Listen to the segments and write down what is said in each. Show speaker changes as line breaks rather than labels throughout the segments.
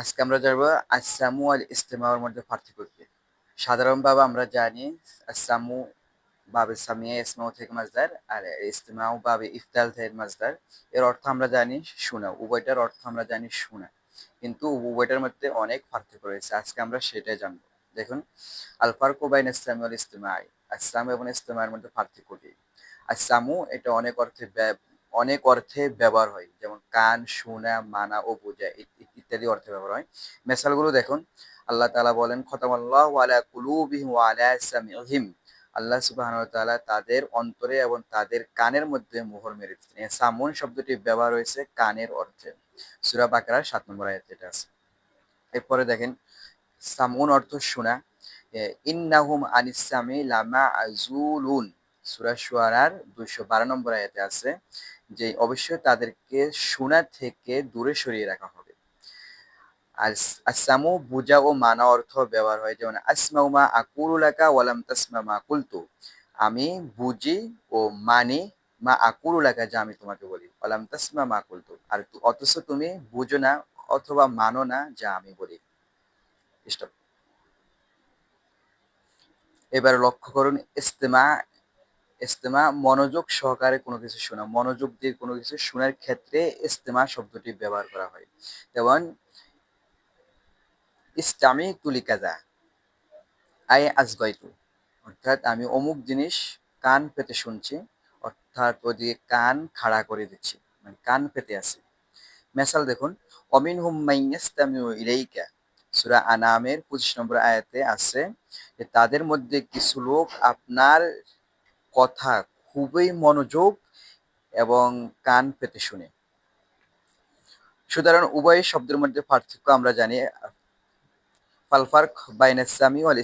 আজকে আমরা জানব আসামু আল ইস্তেমার মধ্যে পার্থক্য কি? সাধারণভাবে আমরা জানি আসামু বাবে সামিয়া ইসমাউ থেকে মাজদার আর ইস্তেমাউ বাবে ইফতাল থেকে মাজদার। এর অর্থ আমরা জানি শোনা উভয়টার অর্থ আমরা জানি শোনা কিন্তু উভয়টার মধ্যে অনেক পার্থক্য রয়েছে, আজকে আমরা সেটাই জানব। দেখুন আলফার কোবাইন ইসলামী আল ইস্তেমাই আসাম এবং ইস্তেমার মধ্যে পার্থক্য কি? আসামু এটা অনেক অর্থে অনেক অর্থে ব্যবহার হয়, যেমন কান শোনা মানা ও বোঝা ইত্যাদি অর্থে ব্যবহার হয়। মেসালগুলো দেখুন, আল্লাহ তালা বলেন, খতামাল্লাহ আল্লাহ সুবাহ তাআলা তাদের অন্তরে এবং তাদের কানের মধ্যে মোহর মেরে দিচ্ছেন সামুন শব্দটি ব্যবহার হয়েছে কানের অর্থে। সুরা বাকরার সাত নম্বর আয়াত এটা আছে। এরপরে দেখেন, সামুন অর্থ শোনা। ইন্নাহুম আনিসামি লামা আজুলুন সুরা শুয়ারার দুইশো বারো নম্বর আয়াতে আছে যে, অবশ্যই তাদেরকে শোনা থেকে দূরে সরিয়ে রাখা হবে। আসামু বুঝা ও মানা অর্থ ব্যবহার হয়। যেমন, আসমাউমা আকুরুলাকা ওয়ালাম তাসমা মা কুলতু। আমি বুঝি ও মানি মা আকুরুলাকা যা আমি তোমাকে বলি। ওয়ালাম তাসমা মা কুলতু। আর অথচ তুমি বুঝো না অথবা মানো না যা আমি বলি। স্টপ। এবার লক্ষ্য করুন, ইস্তেমা ইস্তেমা মনোযোগ সহকারে কোনো কিছু শোনা। মনোযোগ দিয়ে কোনো কিছু শোনার ক্ষেত্রে ইস্তেমা শব্দটি ব্যবহার করা হয়। যেমন ইস্তামি তুলি কাজা। আই আজগাইতু। অর্থাৎ আমি অমুক জিনিস কান পেতে শুনছি, অর্থাৎ ওদিকে কান খাড়া করে দিচ্ছি মানে কান পেতে আছে। মেসাল দেখুন অমিন হুম মাইয়াস্তামিউ ইলাইকা। সুরা আনামের পঁচিশ নম্বর আয়াতে আছে যে, তাদের মধ্যে কিছু লোক আপনার কথা খুবই মনোযোগ এবং কান পেতে শুনে। সুতরাং উভয় শব্দের মধ্যে পার্থক্য আমরা জানি ফালফার্ক বাইনা সামি ওয়াল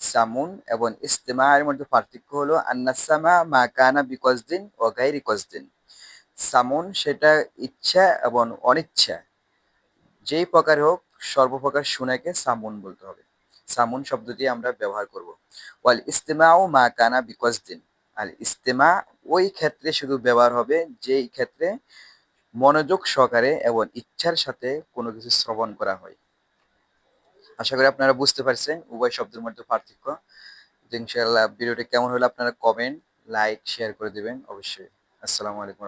সামুন এবং ইস্তেমায়ের মধ্যে পার্থক্য হলো আন্নাসামা মা কানা বিকজদিন ও গাইরি কজদিন সামুন সেটা ইচ্ছা এবং অনিচ্ছা। যেই প্রকার হোক, সর্বপ্রকার শুনাকে সামুন বলতে হবে। সামুন শব্দটি আমরা ব্যবহার করব। ওয়াল ইস্তেমাও মা কানা বিকজদিন আর ইস্তেমা ওই ক্ষেত্রে শুধু ব্যবহার হবে যেই ক্ষেত্রে মনোযোগ সহকারে এবং ইচ্ছার সাথে কোনো কিছু শ্রবণ করা হয়। আশা করি আপনারা বুঝতে পারছেন, উভয় শব্দের মধ্যে পার্থক্য। ইনশাআল্লাহ ভিডিওটি কেমন হলো আপনারা কমেন্ট লাইক শেয়ার করে দিবেন অবশ্যই। আসসালামু আলাইকুম